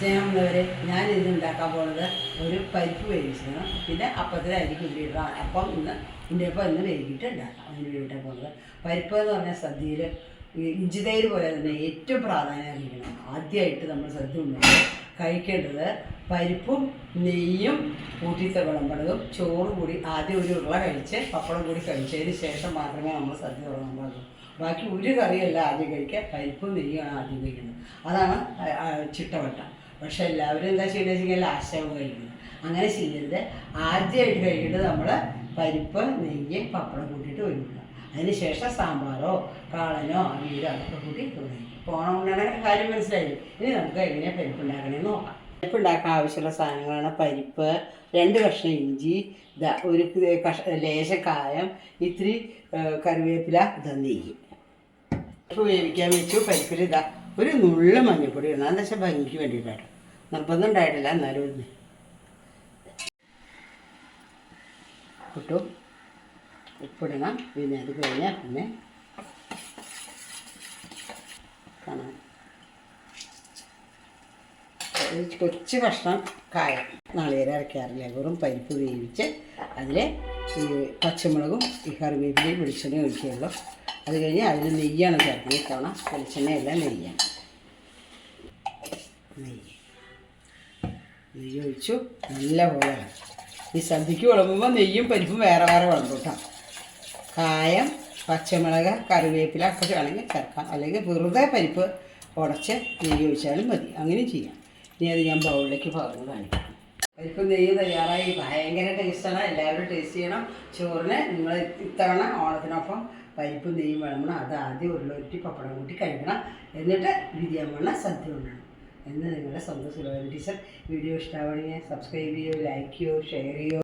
സ്നേഹമുള്ളവരെ ഞാൻ ഇന്ന് ഉണ്ടാക്കാൻ പോകുന്നത് ഒരു പരിപ്പ് വേവിച്ചതാണ്. പിന്നെ അപ്പത്തിലായിരിക്കും അരി കുതിരിയിടാം അപ്പം ഇന്ന് ഇതിന്റെ അപ്പം ഇന്ന് വേവിച്ചിട്ട് ഉണ്ടാക്കാം. അതിന് വേണ്ടിയിട്ടാണ് പോകുന്നത് പരിപ്പ് എന്ന് പറഞ്ഞാൽ സദ്യയിൽ ഇഞ്ചി തൈര് പോലെ തന്നെ ഏറ്റവും പ്രാധാന്യം അറിയിക്കണം ആദ്യമായിട്ട് നമ്മൾ സദ്യ ഉണ്ടാക്കുക കഴിക്കേണ്ടത് പരിപ്പും നെയ്യും കൂട്ടിത്ത വിളമ്പടതും ചോറ് കൂടി ആദ്യം ഒരു ഉരുള കഴിച്ച് പപ്പടം കൂടി കഴിച്ചതിന് ശേഷം മാത്രമേ നമ്മൾ സദ്യ തുടങ്ങാൻ പാടുള്ളൂ ബാക്കി ഒരു കറിയല്ല ആദ്യം കഴിക്കുക. പരിപ്പും നെയ്യുമാണ് ആദ്യം കഴിക്കുന്നത്. അതാണ് ചിട്ടവട്ടം. പക്ഷെ എല്ലാവരും എന്താ ചെയ്യുന്നത് വെച്ചാൽ ലാസ്റ്റാവും കഴിക്കുന്നത്. അങ്ങനെ ചെയ്യരുത്. ആദ്യമായിട്ട് കഴിക്കേണ്ടത് നമ്മൾ പരിപ്പ് നെയ്യ് പപ്പടം കൂട്ടിയിട്ട് ഒരുക്കുക അതിന് ശേഷം സാമ്പാറോ കാളനോ അവിയലോ അതൊക്കെ കൂട്ടി തുടങ്ങി പോണം കൊണ്ടാണ് കാര്യം മനസ്സിലായി ഇനി നമുക്ക് എങ്ങനെയാണ് പരിപ്പ് ഉണ്ടാക്കണമെന്ന് നോക്കാം. പരിപ്പ് ഉണ്ടാക്കാൻ ആവശ്യമുള്ള സാധനങ്ങളാണ് പരിപ്പ് രണ്ട് കഷ്ണം ഇഞ്ചി ഒരു കഷ ലേശ കായം ഇത്തിരി കറിവേപ്പില ഇതാ നെയ്യ്. വേവിക്കാൻ വെച്ചു പരിപ്പിൽ ഇതാ ഒരു നുള്ള മഞ്ഞൾപ്പൊടി ഇടണം. എന്താ വെച്ചാൽ ഭംഗിക്ക് വേണ്ടിയിട്ടാണ് നിർബന്ധം ഉണ്ടായിട്ടില്ല എന്നാലും ഒന്ന് ഇട്ടു. ഉപ്പിടണം. പിന്നെ അത് കഴിഞ്ഞാൽ പിന്നെ കാണാം. കൊച്ചു കഷ്ണം കായ. നാളികേരം അരയ്ക്കാറില്ല വെറും പരിപ്പ് വേവിച്ച് അതിൽ ഈ പച്ചമുളകും ഈ കറിവേപ്പിലയും വെളിച്ചെണ്ണയും ഒഴിക്കുകയുള്ളൂ. അത് കഴിഞ്ഞ് അതിൽ നെയ്യാണ് ചേർക്കുന്നത്. ഇത്തവണ വെളിച്ചെണ്ണയല്ല നെയ്യാണ്. നെയ്യ്. ഒഴിച്ചു. നല്ല പോലെ ഈ സദ്യക്ക് വിളമ്പുമ്പോൾ നെയ്യും പരിപ്പും വേറെ വേറെ വിളമ്പും കേട്ടോ. കായം പച്ചമുളക് കറിവേപ്പില ഒക്കെ വേണമെങ്കിൽ ചേർക്കാം. അല്ലെങ്കിൽ വെറുതെ പരിപ്പ് ഉടച്ച് നെയ്യ് ഒഴിച്ചാലും മതി. അങ്ങനെയും ചെയ്യാം. ഇനി അത് ഞാൻ ബൗളിലേക്ക് പകർന്ന് കാണിക്കാം. പരിപ്പ് നെയ്യ് തയ്യാറായി. ഭയങ്കര ടേസ്റ്റാണ് എല്ലാവരും ടേസ്റ്റ് ചെയ്യണം. ചോറിന് നിങ്ങൾ ഇത്തവണ ഓണത്തിനൊപ്പം പരിപ്പ് നെയ്യും വിളമ്പണം. അത് ആദ്യം ഉരുളൊരുട്ടി പപ്പടം കൂട്ടി കഴിക്കണം എന്നിട്ട് വിരിയാൻ സദ്യ ഉണ്ടാണ് എന്ന് നിങ്ങളുടെ സ്വന്തം സുലഭ ടീച്ചർ വീഡിയോ ഇഷ്ടമാവണമെങ്കിൽ സബ്സ്ക്രൈബ് ചെയ്യോ ലൈക്ക് ചെയ്യോ ഷെയർ ചെയ്യോ.